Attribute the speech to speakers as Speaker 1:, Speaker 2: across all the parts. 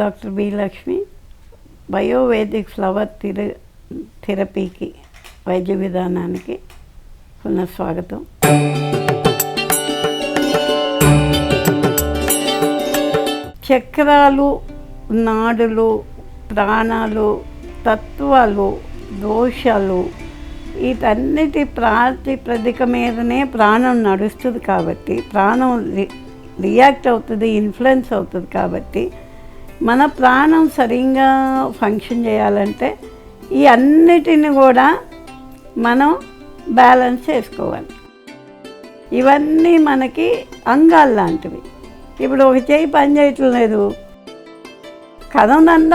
Speaker 1: Doctor B Lakshmi Biovedic flower థెర థెరపీకి వైద్య విధానానికి పునః స్వాగతం. చక్రాలు నాడులు ప్రాణాలు తత్వాలు దోషాలు వీటన్నిటి ప్రాతిపదిక మీదనే ప్రాణం నడుస్తుంది కాబట్టి ప్రాణం రియాక్ట్ అవుతుంది ఇన్ఫ్లుయెన్స్ అవుతుంది కాబట్టి మన ప్రాణం సరిగ్గా ఫంక్షన్ చేయాలంటే ఈ అన్నిటిని కూడా మనం బ్యాలెన్స్ చేసుకోవాలి. ఇవన్నీ మనకి అంగాలు లాంటివి. ఇప్పుడు ఒక చేయి పని చేయటం లేదు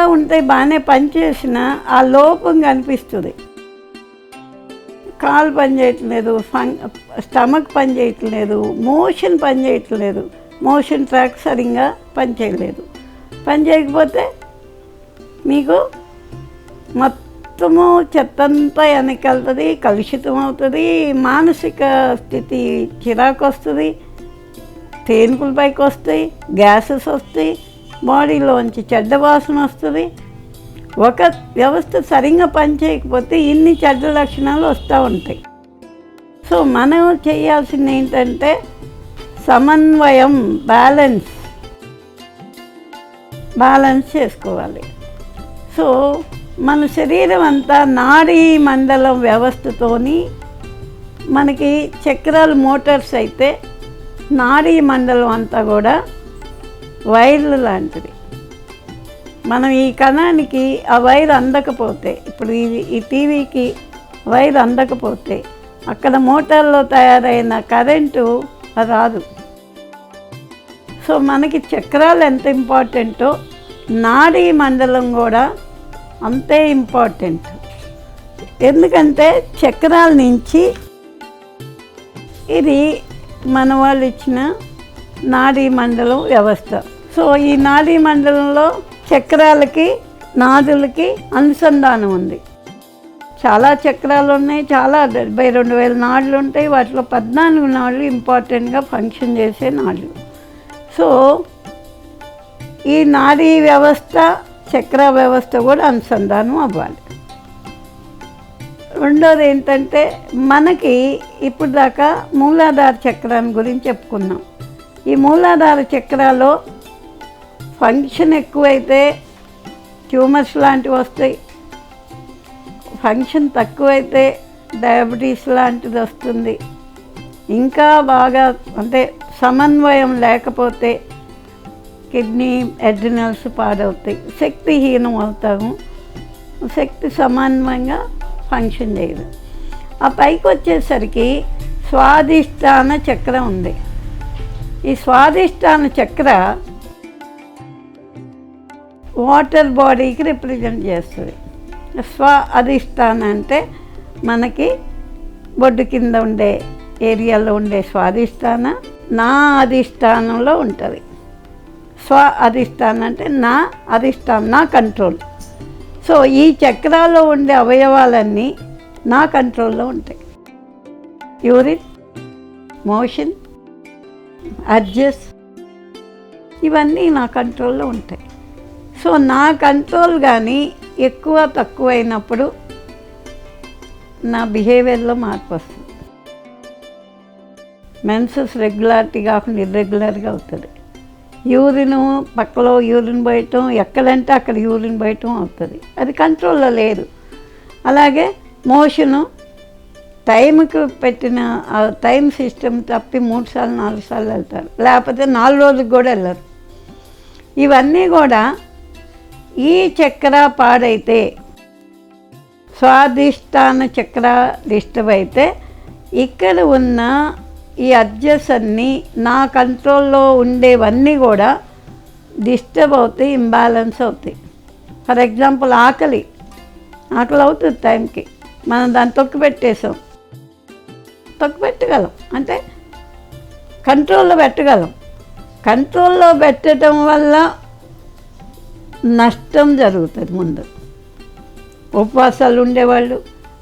Speaker 1: ఉంటే బాగానే పనిచేసిన ఆ లోపం కనిపిస్తుంది. కాలు పని చేయట్లేదు ఫంగ్ స్టమక్ పని చేయట్లేదు మోషన్ పని చేయట్లేదు మోషన్ ట్రాక్ సరిగ్గా పని చేయలేదు పని చేయకపోతే మీకు మొత్తము చెత్తంతా వెనకెళ్తుంది కలుషితం అవుతుంది మానసిక స్థితి చిరాకు వస్తుంది తేనుకుల పైకి వస్తాయి గ్యాసెస్ వస్తాయి బాడీలోంచి చెడ్డ వాసన వస్తుంది. ఒక వ్యవస్థ సరిగ్గా పనిచేయకపోతే ఇన్ని చెడ్డ లక్షణాలు వస్తూ ఉంటాయి. సో మనం చేయాల్సింది ఏంటంటే సమన్వయం బ్యాలెన్స్. బ్యాలెన్స్ చేసుకోవాలి. సో మన శరీరం అంతా నాడీ మండలం వ్యవస్థతోని మనకి చక్రాలు మోటార్స్ అయితే నాడీ మండలం అంతా కూడా వైర్లు లాంటిది. మనం ఈ కణానికి ఆ వైర్ అందకపోతే ఇప్పుడు ఈ ఈ టీవీకి వైర్ అందకపోతే అక్కడ మోటార్లో తయారైన కరెంటు రాదు. సో మనకి చక్రాలు ఎంత ఇంపార్టెంటో నాడీ మండలం కూడా అంతే ఇంపార్టెంట్. ఎందుకంటే చక్రాల నుంచి ఇది మన వాళ్ళు ఇచ్చిన నాడీ మండలం వ్యవస్థ. సో ఈ నాడీ మండలంలో చక్రాలకి నాదులకి అనుసంధానం ఉంది. చాలా చక్రాలు ఉన్నాయి చాలా డెబ్బై రెండు వేల నాడులు ఉంటాయి వాటిలో పద్నాలుగు నాడులు ఇంపార్టెంట్గా ఫంక్షన్ చేసే నాడులు. సో ఈ నాడీ వ్యవస్థ చక్ర వ్యవస్థ కూడా అనుసంధానం అవ్వాలి. రెండోది ఏంటంటే మనకి ఇప్పుడు దాకా మూలాధార చక్రాన్ని గురించి చెప్పుకున్నాం. ఈ మూలాధార చక్రాలో ఫంక్షన్ ఎక్కువైతే ట్యూమర్స్ లాంటివి వస్తాయి. ఫంక్షన్ తక్కువైతే డయాబెటీస్ లాంటిది వస్తుంది. ఇంకా బాగా అంటే సమన్వయం లేకపోతే కిడ్నీ ఎడ్రినల్స్ పాడవుతాయి. శక్తిహీనం అవుతాము. శక్తి సమన్వయంగా ఫంక్షన్ చేయదు. ఆ పైకి వచ్చేసరికి స్వాదిష్టాన చక్రం ఉంది. ఈ స్వాదిష్టాన చక్ర వాటర్ బాడీకి రిప్రజెంట్ చేస్తుంది. స్వ అధిష్టాన అంటే మనకి బొడ్డు కింద ఉండే ఏరియాలో ఉండే స్వాదిష్టాన నా అధిష్టానంలో ఉంటుంది. స్వ అధిష్టానం అంటే నా అధిష్టానం నా కంట్రోల్. సో ఈ చక్రాల్లో ఉండే అవయవాలన్నీ నా కంట్రోల్లో ఉంటాయి. యూరిన్ మోషన్ అడ్జస్ట్ ఇవన్నీ నా కంట్రోల్లో ఉంటాయి. సో నా కంట్రోల్ కానీ ఎక్కువ తక్కువ అయినప్పుడు నా బిహేవియర్లో మార్పు వస్తుంది. మెన్సెస్ రెగ్యులారిటీ కాకుండా ఇర్రెగ్యులర్గా అవుతుంది. యూరిన్ పక్కలో యూరిన్ పోయటం ఎక్కడంటే అక్కడ యూరిన్ పోయటం అవుతుంది. అది కంట్రోల్లో లేదు. అలాగే మోషను టైంకి పెట్టిన టైం సిస్టమ్ తప్పి మూడు సార్లు నాలుగు సార్లు వెళ్తారు. లేకపోతే నాలుగు రోజులకు కూడా వెళ్ళరు. ఇవన్నీ కూడా ఈ చక్ర పాడైతే స్వాధిష్టాన చక్ర డిస్టర్బ్ అయితే ఇక్కడ ఉన్న ఈ అడ్జస్ అన్నీ నా కంట్రోల్లో ఉండేవన్నీ కూడా డిస్టర్బ్ అవుతాయి ఇంబ్యాలెన్స్ అవుతాయి. ఫర్ ఎగ్జాంపుల్ ఆకలి. ఆకలి అవుతుంది టైంకి. మనం దాన్ని తొక్కు పెట్టేసాం తొక్కు పెట్టగలం అంటే కంట్రోల్లో పెట్టగలం. కంట్రోల్లో పెట్టడం వల్ల నష్టం జరుగుతుంది ముందు. ఉపవాసాలు ఉండేవాళ్ళు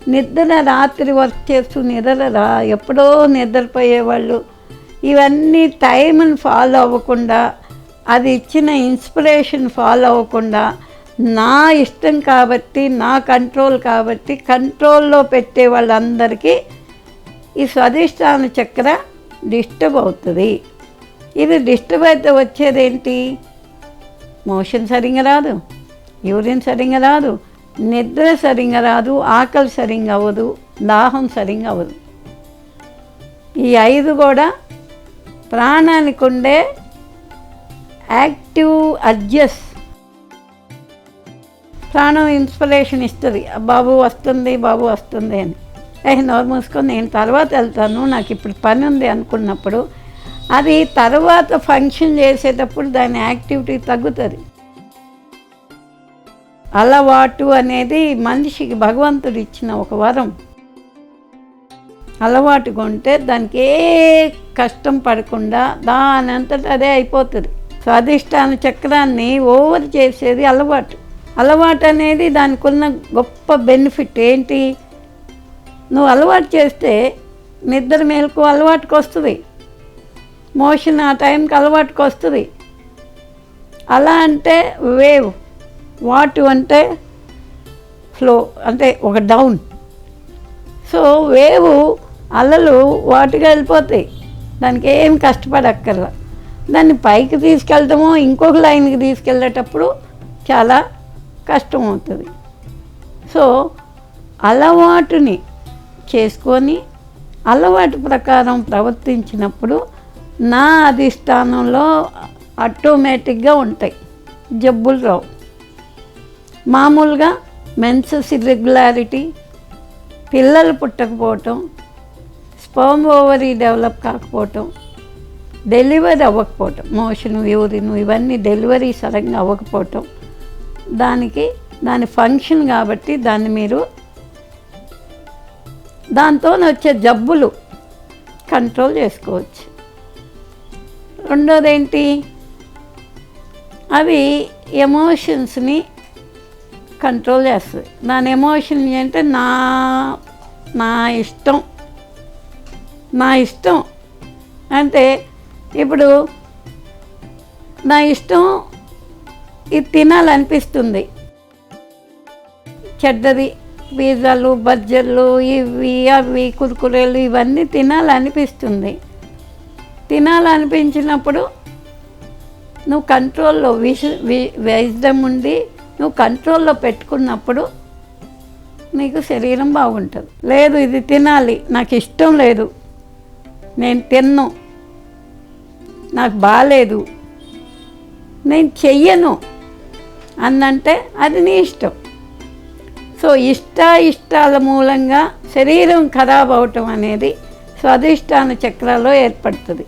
Speaker 1: నిద్ర రాత్రి వర్క్ చేస్తూ నిద్ర రా ఎప్పుడో నిద్రపోయేవాళ్ళు. ఇవన్నీ టైంని ఫాలో అవ్వకుండా అది ఇచ్చిన ఇన్స్పిరేషన్ ఫాలో అవ్వకుండా నా ఇష్టం కాబట్టి నా కంట్రోల్ కాబట్టి కంట్రోల్లో పెట్టే వాళ్ళందరికీ ఈ స్వధిష్టాన చక్ర డిస్టర్బ్ అవుతుంది. ఇది డిస్టర్బ్ అయితే వచ్చేదేంటి? మోషన్ సరిగ్గా రాదు యూరిన్ సరిగ్గా రాదు నిద్ర సరిగా రాదు ఆకలి సరిగా అవ్వదు దాహం సరిగ్గా అవ్వదు. ఈ ఐదు కూడా ప్రాణానికి ఉండే యాక్టివ్ అడ్జస్ట్ ప్రాణం ఇన్స్పిరేషన్ ఇస్తుంది. బాబు వస్తుంది బాబు వస్తుంది అని. ఏ నోరు మూసుకొని నేను తర్వాత వెళ్తాను నాకు ఇప్పుడు పని ఉంది అనుకున్నప్పుడు అది తర్వాత ఫంక్షన్ చేసేటప్పుడు దాని యాక్టివిటీ తగ్గుతుంది. అలవాటు అనేది మనిషికి భగవంతుడు ఇచ్చిన ఒక వరం. అలవాటు కొంటే దానికి ఏ కష్టం పడకుండా దాని అంతటా అదే అయిపోతుంది. స్వాధిష్టాన చక్రాన్ని ఓవర్ చేసేది అలవాటు. అలవాటు అనేది దానికి ఉన్న గొప్ప బెనిఫిట్ ఏంటి? నువ్వు అలవాటు చేస్తే నిద్ర మేలకు అలవాటుకు వస్తుంది. మోషన్ ఆ టైంకి అలవాటుకు వస్తుంది. అలా అంటే వేవ్. వాటు అంటే ఫ్లో అంటే ఒక డౌన్. సో వేవు అలలు వాటిగా వెళ్ళిపోతాయి. దానికి ఏం కష్టపడక్కర్లా. దాన్ని పైకి తీసుకెళ్తాము ఇంకొక లైన్కి తీసుకెళ్ళేటప్పుడు చాలా కష్టం అవుతుంది. సో అలవాటుని చేసుకొని అలవాటు ప్రకారం ప్రవర్తించినప్పుడు నా అధిష్టానంలో ఆటోమేటిక్గా ఉంటాయి. జబ్బులు రావు. మామూలుగా మెన్సెస్ ఇర్రెగ్యులారిటీ పిల్లలు పుట్టకపోవటం స్పర్మ్ ఓవరీ డెవలప్ కాకపోవటం డెలివరీ అవ్వకపోవటం మోషన్ యూరిన్ ఇవన్నీ డెలివరీ సడన్గా అవ్వకపోవటం దానికి దాని ఫంక్షన్ కాబట్టి దాన్ని మీరు దాంతో వచ్చే జబ్బులు కంట్రోల్ చేసుకోవచ్చు. రెండోది ఏంటి అవి ఎమోషన్స్ని కంట్రోల్ చేస్తుంది దాని ఎమోషన్ అంటే నా నా ఇష్టం నా ఇష్టం అంటే ఇప్పుడు నా ఇష్టం ఇది తినాలనిపిస్తుంది చెడ్డది పిజ్జాలు బజ్జర్లు ఇవి అవి కురుకురేలు ఇవన్నీ తినాలనిపిస్తుంది తినాలనిపించినప్పుడు నువ్వు కంట్రోల్లో విష వైజ్డమ్ ఉండి నువ్వు కంట్రోల్లో పెట్టుకున్నప్పుడు నీకు శరీరం బాగుంటుంది. లేదు ఇది తినాలి. నాకు ఇష్టం లేదు. నేను తిన్ను. నాకు బాగాలేదు నేను చెయ్యను అన్నంటే అది నీ ఇష్టం. సో ఇష్ట ఇష్టాల మూలంగా శరీరం ఖరాబ్ అవటం అనేది స్వాదిష్టాన చక్రాల్లో ఏర్పడుతుంది.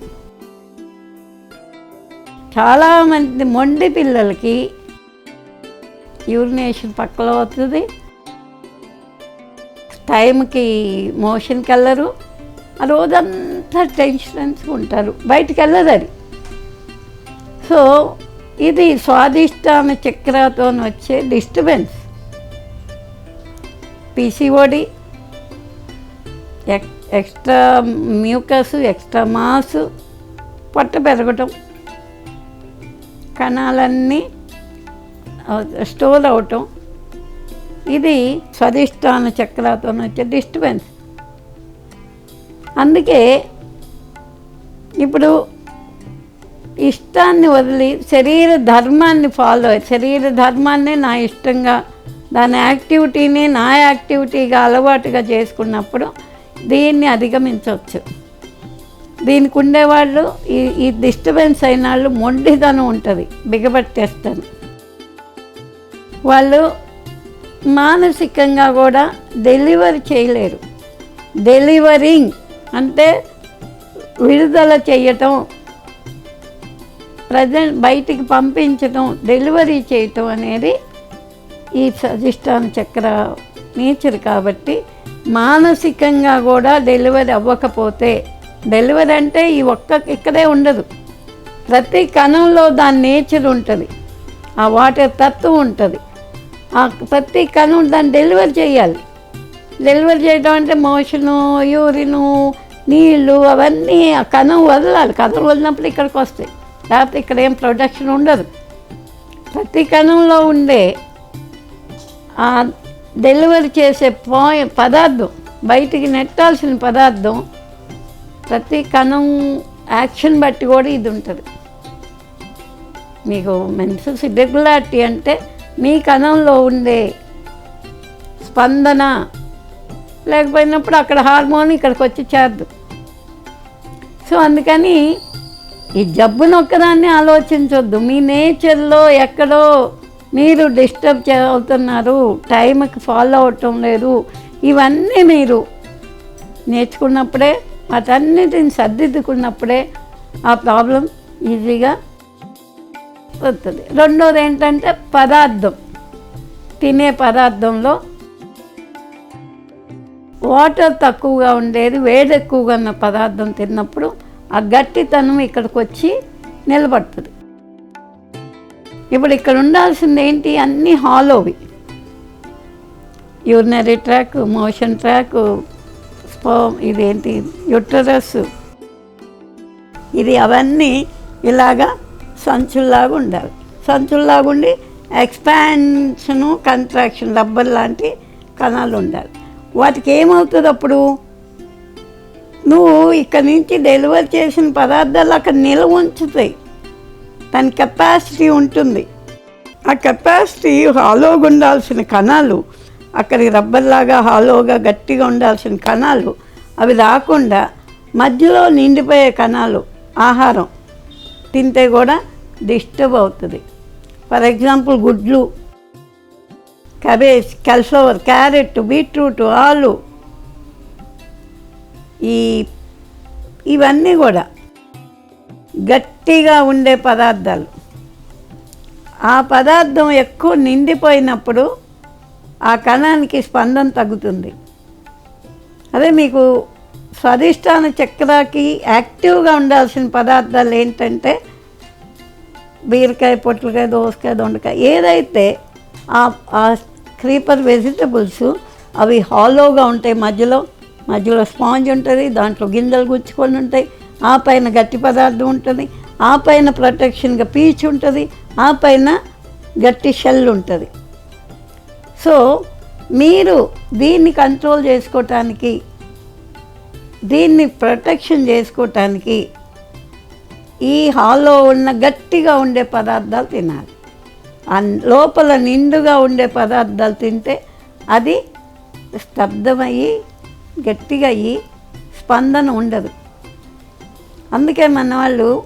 Speaker 1: చాలామంది మొండి పిల్లలకి యూరినేషన్ పక్కలో అవుతుంది. టైంకి మోషన్కి వెళ్ళరు ఆ రోజంతా టెన్షన్స్ ఉంటారు. బయటికి వెళ్ళదు అది. సో ఇది స్వాదిష్టాన చక్రతో వచ్చే disturbance. PCOD extra mucus extra mass పొట్ట పెరగటం. కణాలన్నీ స్టోర్ అవటం. ఇది స్వధిష్టాన చక్రతో వచ్చే డిస్టర్బెన్స్ అందుకే ఇప్పుడు ఇష్టాన్ని వదిలి శరీర ధర్మాన్ని ఫాలో శరీర ధర్మాన్ని నా ఇష్టంగా దాని యాక్టివిటీని నా యాక్టివిటీగా అలవాటుగా చేసుకున్నప్పుడు దీన్ని అధిగమించవచ్చు. దీనికి ఉండేవాళ్ళు ఈ ఈ డిస్టర్బెన్స్ అయిన వాళ్ళు మొండిదనం ఉంటుంది బిగబట్టేస్తాను వాళ్ళు మానసికంగా కూడా డెలివరీ చేయలేరు. డెలివరింగ్ అంటే విడుదల చేయటం ప్రజెంట్ బయటికి పంపించటం డెలివరీ చేయటం అనేది ఈ సజిష్టాన చక్ర నేచర్ కాబట్టి మానసికంగా కూడా డెలివరీ అవ్వకపోతే డెలివరీ అంటే ఈ ఒక్క ఇక్కడే ఉండదు. ప్రతి కణంలో దాని నేచర్ ఉంటుంది. ఆ వాటర్ తత్వం ఉంటుంది. ప్రతి కణం దాన్ని డెలివరీ చేయాలి. డెలివరీ చేయడం అంటే మోషను యూరిను నీళ్ళు అవన్నీ ఆ కణం వదలాలి. కణం వదిలినప్పుడు ఇక్కడికి వస్తాయి. లేకపోతే ఇక్కడ ఏం ప్రొడక్షన్ ఉండదు. ప్రతి కణంలో ఉండే ఆ డెలివరీ చేసే పాయి పదార్థం బయటికి నెట్టాల్సిన పదార్థం ప్రతి కణం యాక్షన్ బట్టి కూడా ఇది ఉంటుంది. మీకు మెన్సెస్ ఇర్రెగ్యులారిటీ అంటే మీ కణంలో ఉండే స్పందన లేకపోయినప్పుడు అక్కడ హార్మోన్ ఇక్కడికి వచ్చి చేరదు. సో అందుకని ఈ జబ్బును ఒక్కదాన్ని ఆలోచించొద్దు. మీ నేచర్లో ఎక్కడో మీరు డిస్టర్బ్ అవుతున్నారు టైంకి ఫాలో అవటం లేదు. ఇవన్నీ మీరు నేర్చుకున్నప్పుడే వాటన్నిటిని సర్దిద్దుకున్నప్పుడే ఆ ప్రాబ్లం ఈజీగా వస్తుంది. రెండోది ఏంటంటే పదార్థం. తినే పదార్థంలో వాటర్ తక్కువగా ఉండేది వేడి ఎక్కువగా ఉన్న పదార్థం తిన్నప్పుడు ఆ గట్టితనం ఇక్కడికి వచ్చి నిలబడుతుంది. ఇప్పుడు ఇక్కడ ఉండాల్సింది ఏంటి? అన్నీ హాలోవి. యూరినరీ ట్రాక్ మోషన్ ట్రాక్ స్పో ఇదేంటి? యుటరస్ ఇది అవన్నీ ఇలాగా సంచుల్లాగా ఉండాలి సంచుల్లాగా ఉండి ఎక్స్పాన్షను కంట్రాక్షన్ రబ్బర్ లాంటి కణాలు ఉండాలి వాటికి ఏమవుతుంది అప్పుడు నువ్వు ఇక్కడ నుంచి డెలివరీ చేసిన పదార్థాలు అక్కడ నిల్వ ఉంచుతాయి దాని కెపాసిటీ ఉంటుంది. ఆ కెపాసిటీ హాలోగా ఉండాల్సిన కణాలు అక్కడికి రబ్బర్లాగా హాలోగా గట్టిగా ఉండాల్సిన కణాలు అవి రాకుండా మధ్యలో నిండిపోయే కణాలు ఆహారం. తింటే కూడా డిస్టర్బ్ అవుతుంది ఫర్ ఎగ్జాంపుల్ గుడ్లు కబేజ్ కల్ఫ్లవర్ క్యారెట్ బీట్రూట్ ఆలు ఈ ఇవన్నీ కూడా గట్టిగా ఉండే పదార్థాలు. ఆ పదార్థం ఎక్కువ నిండిపోయినప్పుడు ఆ కణానికి స్పందన తగ్గుతుంది. అదే మీకు స్వాదిష్టాన చక్రాకి యాక్టివ్గా ఉండాల్సిన పదార్థాలు ఏంటంటే బీరకాయ పొట్లకాయ దోసకాయ దొండకాయ ఏదైతే ఆ క్రీపర్ వెజిటబుల్స్ అవి హాలోగా ఉంటాయి మధ్యలో మధ్యలో స్పాంజ్ ఉంటుంది దాంట్లో గింజలు గుచ్చుకొని ఉంటాయి ఆ పైన గట్టి పదార్థం ఉంటుంది ఆ పైన ప్రొటెక్షన్గా పీచ్ ఉంటుంది ఆ పైన గట్టి షెల్ ఉంటుంది. సో మీరు దీన్ని కంట్రోల్ చేసుకోవటానికి దీన్ని ప్రొటెక్షన్ చేసుకోవటానికి ఈ హాల్లో ఉన్న గట్టిగా ఉండే పదార్థాలు తినాలి. లోపల నిండుగా ఉండే పదార్థాలు తింటే అది స్తబ్దమయ్యి గట్టిగా అయ్యి స్పందన ఉండదు. అందుకే మన వాళ్ళు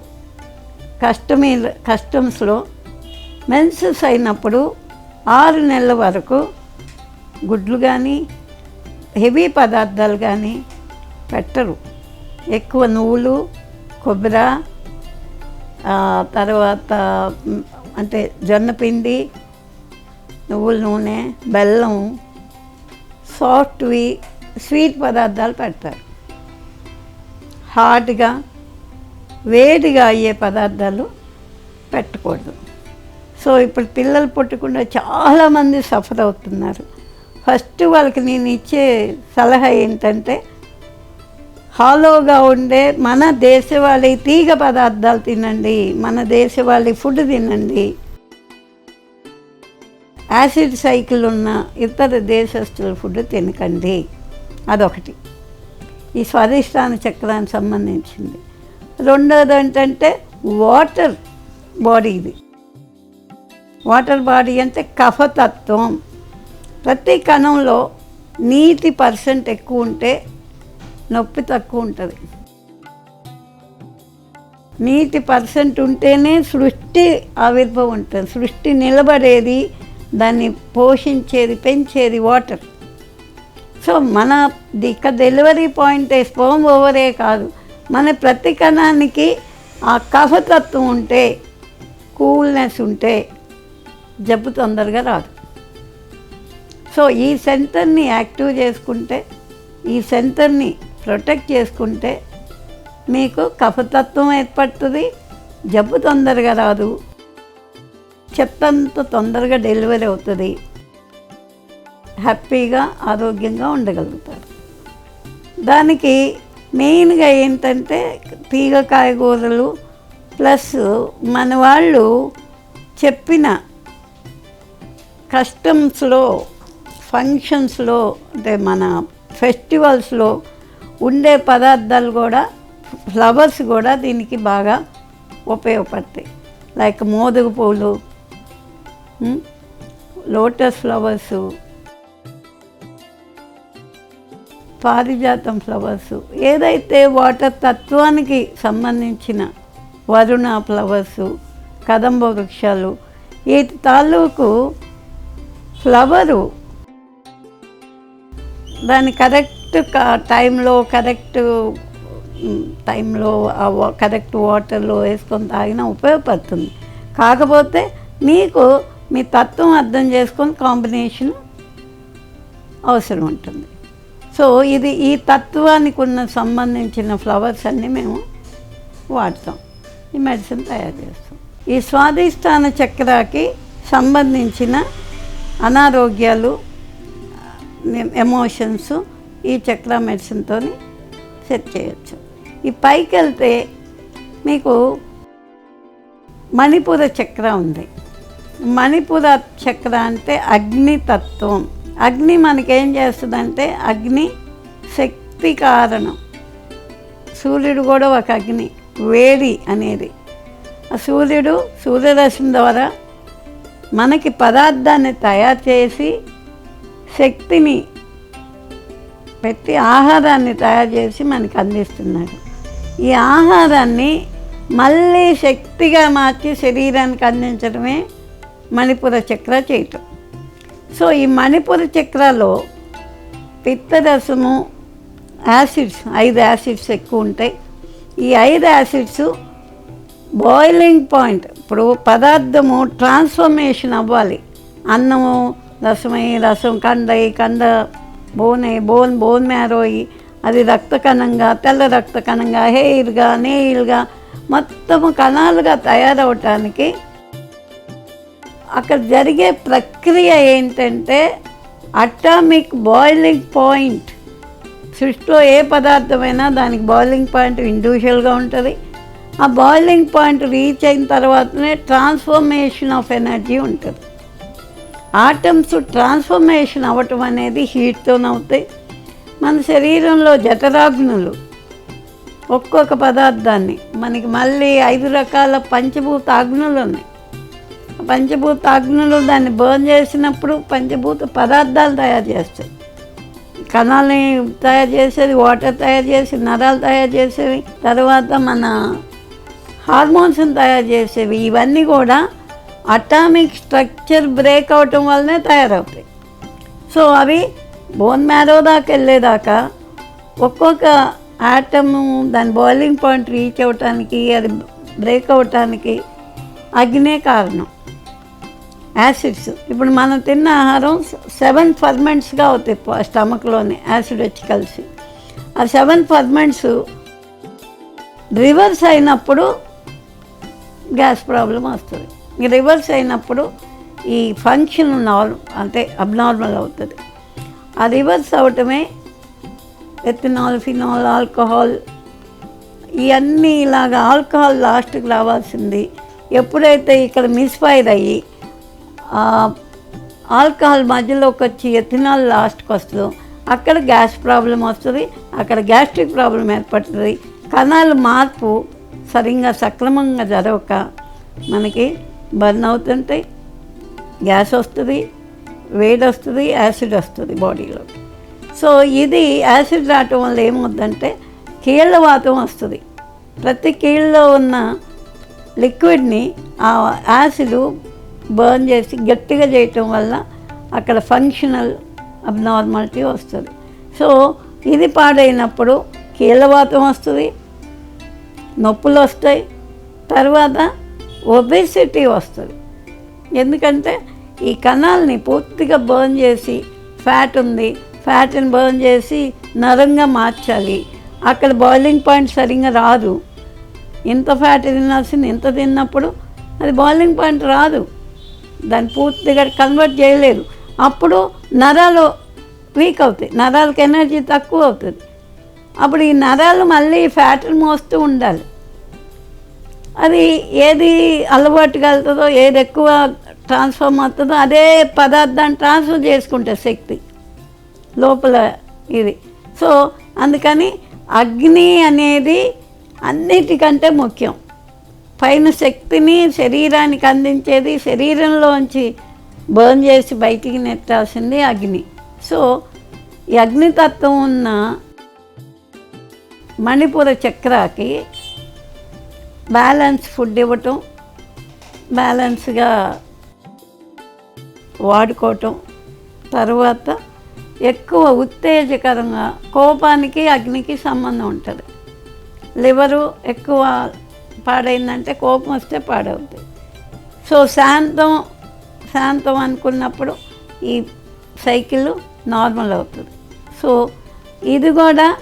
Speaker 1: కస్టమీ కస్టమ్స్లో మెన్సెస్ అయినప్పుడు ఆరు నెలల వరకు గుడ్లు కానీ హెవీ పదార్థాలు కానీ పెట్టరు. ఎక్కువ నువ్వులు కొబ్బరి తర్వాత అంటే జొన్నపిండి నువ్వుల నూనె బెల్లం సాఫ్ట్వి స్వీట్ పదార్థాలు పెడతారు. హాట్గా వేడిగా అయ్యే పదార్థాలు పెట్టకూడదు. సో ఇప్పుడు పిల్లలు పుట్టకుండా చాలామంది సఫర్ అవుతున్నారు. ఫస్ట్ వాళ్ళకి నేను ఇచ్చే సలహా ఏంటంటే హాలోగా ఉండే మన దేశవాళీ తీగ పదార్థాలు తినండి. మన దేశవాళీ ఫుడ్ తినండి. యాసిడ్ సైకిల్ ఉన్న ఇతర దేశస్తుల ఫుడ్ తినకండి. అదొకటి. ఈ స్వాదిష్టాన చక్రానికి సంబంధించింది. రెండోది ఏంటంటే వాటర్ బాడీ ఇది. వాటర్ బాడీ అంటే కఫతత్వం. ప్రతి కణంలో నీటి పర్సెంట్ ఎక్కువ ఉంటే నొప్పి తక్కువ ఉంటుంది. నీటి పర్సెంట్ ఉంటేనే సృష్టి ఆవిర్భవం ఉంటుంది. సృష్టి నిలబడేది దాన్ని పోషించేది పెంచేది వాటర్. సో మన ఇక డెలివరీ పాయింట్ స్పోమ్ ఓవరే కాదు. మన ప్రతి కణానికి ఆ కఫతత్వం ఉంటే కూల్నెస్ ఉంటే జబ్బు తొందరగా రాదు. సో ఈ సెంటర్ని యాక్టివ్ చేసుకుంటే ఈ సెంటర్ని ప్రొటెక్ట్ చేసుకుంటే మీకు కఫతత్వం ఏర్పడుతుంది జబ్బు తొందరగా రాదు చెత్తంత తొందరగా డెలివరీ అవుతుంది. హ్యాపీగా ఆరోగ్యంగా ఉండగలుగుతారు. దానికి మెయిన్గా ఏంటంటే తీగ కాయగూరలు ప్లస్ మన వాళ్ళు చెప్పిన కస్టమ్స్లో ఫంక్షన్స్లో అంటే మన ఫెస్టివల్స్లో ఉండే పదార్థాలు కూడా ఫ్లవర్స్ కూడా దీనికి బాగా ఉపయోగపడతాయి. లైక్ మోదుగు పూలు లోటస్ ఫ్లవర్స్ పారిజాతం ఫ్లవర్స్ ఏదైతే వాటర్ తత్వానికి సంబంధించిన వరుణ ఫ్లవర్స్ కదంబ వృక్షాలు వీటి తాలూకు ఫ్లవరు దాని కరెక్ట్ టైంలో కరెక్ట్ టైంలో ఆ కరెక్ట్ వాటర్లో వేసుకొని తాగినా ఉపయోగపడుతుంది. కాకపోతే నీకు మీ తత్వం అర్థం చేసుకొని కాంబినేషన్ అవసరం ఉంటుంది. సో ఇది ఈ తత్వానికి ఉన్న సంబంధించిన ఫ్లవర్స్ అన్నీ మేము వాడతాం. ఈ మెడిసిన్ తయారు చేస్తాం. ఈ స్వాదిష్టాన చక్రాకి సంబంధించిన అనారోగ్యాలు ఎమోషన్స్ ఈ చక్ర మెడిసిన్తో సెట్ చేయొచ్చు. ఈ పైకి వెళ్తే మీకు మణిపుర చక్ర ఉంది. మణిపుర చక్ర అంటే అగ్నితత్వం అగ్ని మనకేం చేస్తుందంటే అగ్ని శక్తి కారణం. సూర్యుడు కూడా ఒక అగ్ని వేడి అనేది. ఆ సూర్యుడు సూర్యరశ్మి ద్వారా మనకి పదార్థాన్ని తయారు చేసి శక్తిని పెట్టి ఆహారాన్ని తయారు చేసి మనకి అందిస్తున్నాడు ఈ ఆహారాన్ని మళ్ళీ శక్తిగా మార్చి శరీరానికి అందించడమే మణిపుర చక్ర చేయటం. సో ఈ మణిపుర చక్రలో పిత్తరసము యాసిడ్స్ ఐదు యాసిడ్స్ ఎక్కువ ఉంటాయి. ఈ ఐదు యాసిడ్స్ బాయిలింగ్ పాయింట్ ఇప్పుడు పదార్థము ట్రాన్స్ఫర్మేషన్ అవ్వాలి. అన్నము రసమై రసం కండ కండ బోన్ అయి బోన్ బోన్ మ్యారోయి. అది రక్త కణంగా తెల్ల రక్త కణంగా హెయిర్గా నెయిల్గా మొత్తము కణాలుగా తయారవటానికి అక్కడ జరిగే ప్రక్రియ ఏంటంటే అటామిక్ బాయిలింగ్ పాయింట్. సృష్టిలో ఏ పదార్థమైనా దానికి బాయిలింగ్ పాయింట్ ఇండివిజువల్గా ఉంటుంది. ఆ బాయిలింగ్ పాయింట్ రీచ్ అయిన తర్వాతనే ట్రాన్స్ఫర్మేషన్ ఆఫ్ ఎనర్జీ ఉంటుంది. ఆటమ్స్ ట్రాన్స్ఫర్మేషన్ అవ్వటం అనేది హీట్తోనవుతాయి మన శరీరంలో జఠరాగ్నులు ఒక్కొక్క పదార్థాన్ని మనకి మళ్ళీ ఐదు రకాల పంచభూత అగ్నులు ఉన్నాయి. పంచభూత అగ్నులు దాన్ని బర్న్ చేసినప్పుడు పంచభూత పదార్థాలు తయారు చేస్తాయి. కణాలని తయారు చేసేది వాటర్ తయారు చేసి నరాలు తయారు చేసేవి తర్వాత మన హార్మోన్స్ని తయారు చేసేవి ఇవన్నీ కూడా అటామిక్ స్ట్రక్చర్ బ్రేక్ అవటం వల్లనే తయారవుతాయి. సో అవి బోన్ మ్యారో దాకా వెళ్ళేదాకా ఒక్కొక్క ఆటము దాని బాయిలింగ్ పాయింట్ రీచ్ అవ్వటానికి అది బ్రేక్ అవ్వటానికి అగ్నే కారణం. యాసిడ్స్ ఇప్పుడు మనం తిన్న ఆహారం సెవెన్ ఫర్మెంట్స్గా అవుతాయి స్టమక్లోనే యాసిడ్ వచ్చి కలిసి. ఆ సెవెన్ ఫర్మెంట్స్ రివర్స్ అయినప్పుడు గ్యాస్ ప్రాబ్లం వస్తుంది. రివర్స్ అయినప్పుడు ఈ ఫంక్షన్ నార్మ్ అంటే అబ్నార్మల్ అవుతుంది. ఆ రివర్స్ అవటమే ఎథనాల్ ఫినాల్ ఆల్కహాల్ ఇవన్నీ ఇలాగ ఆల్కహాల్ లాస్ట్కి రావాల్సింది. ఎప్పుడైతే ఇక్కడ మిస్ఫైర్ అయ్యి ఆల్కహాల్ మధ్యలోకి వచ్చి ఎథనాల్ లాస్ట్కి వస్తుందో అక్కడ గ్యాస్ ప్రాబ్లం వస్తుంది అక్కడ గ్యాస్ట్రిక్ ప్రాబ్లం ఏర్పడుతుంది. కణాల మార్పు సరిగ్గా సక్రమంగా జరగక మనకి బర్న్ అవుతుంటాయి గ్యాస్ వస్తుంది వేడి వస్తుంది యాసిడ్ వస్తుంది బాడీలో. సో ఇది యాసిడ్ రావటం వల్ల ఏమవుద్దంటే కీళ్ళవాతం వస్తుంది. ప్రతి కీళ్ళలో ఉన్న లిక్విడ్ని ఆ యాసిడ్ బర్న్ చేసి గట్టిగా చేయటం వల్ల అక్కడ ఫంక్షనల్ అబ్నార్మాలిటీ వస్తుంది. సో ఇది పాడైనప్పుడు కీళ్ళవాతం వస్తుంది నొప్పులు వస్తాయి. తర్వాత ఒబేసిటీ వస్తుంది. ఎందుకంటే ఈ కణాలని పూర్తిగా బర్న్ చేసి ఫ్యాట్ ఉంది ఫ్యాట్ని బర్న్ చేసి నరంగా మార్చాలి. అక్కడ బాయిలింగ్ పాయింట్ సరిగ్గా రాదు. ఇంత ఫ్యాట్ తినాల్సింది ఇంత తిన్నప్పుడు అది బాయిలింగ్ పాయింట్ రాదు. దాన్ని పూర్తిగా కన్వర్ట్ చేయలేదు అప్పుడు నరాలు వీక్ అవుతాయి నరాలకు ఎనర్జీ తక్కువ అవుతుంది. అప్పుడు ఈ నరాలు మళ్ళీ ఫ్యాట్ని మోస్తూ ఉండాలి. అది ఏది అలవాటుగా వెళ్తుందో ఏది ఎక్కువ ట్రాన్స్ఫార్మ్ అవుతుందో అదే పదార్థాన్ని ట్రాన్స్ఫర్ చేసుకుంటే శక్తి లోపల ఇది. సో అందుకని అగ్ని అనేది అన్నిటికంటే ముఖ్యం. పైన శక్తిని శరీరానికి అందించేది శరీరంలోంచి బర్న్ చేసి బయటికి నెట్టాల్సింది అగ్ని. సో ఈ అగ్నితత్వం ఉన్న మణిపుర చక్రాకి బ్యాలెన్స్ ఫుడ్ ఇవ్వటం బ్యాలెన్స్గా వాడుకోవటం తర్వాత ఎక్కువ ఉత్తేజకరంగా కోపానికి అగ్నికి సంబంధం ఉంటుంది. లివరు ఎక్కువ పాడైందంటే కోపం వస్తే పాడవుతుంది సో శాంతం శాంతం అనుకున్నప్పుడు ఈ సైకిల్ నార్మల్ అవుతుంది. సో ఇది కూడా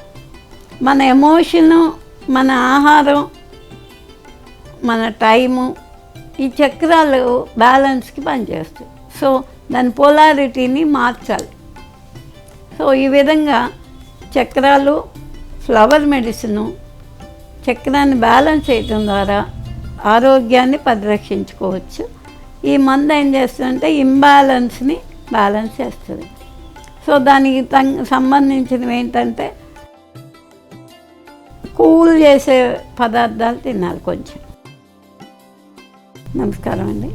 Speaker 1: మన ఎమోషను మన ఆహారం మన టైము ఈ చక్రాలు బ్యాలెన్స్కి పనిచేస్తాయి. సో దాని పోలారిటీని మార్చాలి. సో ఈ విధంగా చక్రాలు ఫ్లవర్ మెడిసిను చక్రాన్ని బ్యాలెన్స్ చేయటం ద్వారా ఆరోగ్యాన్ని పరిరక్షించుకోవచ్చు. ఈ మందు ఏం చేస్తుందంటే ఇంబ్యాలెన్స్ని బ్యాలెన్స్ చేస్తుంది. సో దానికి తం- సంబంధించినవి ఏంటంటే కూల్ చేసే పదార్థాలు తినాలి కొంచెం. నమస్కారం అండి.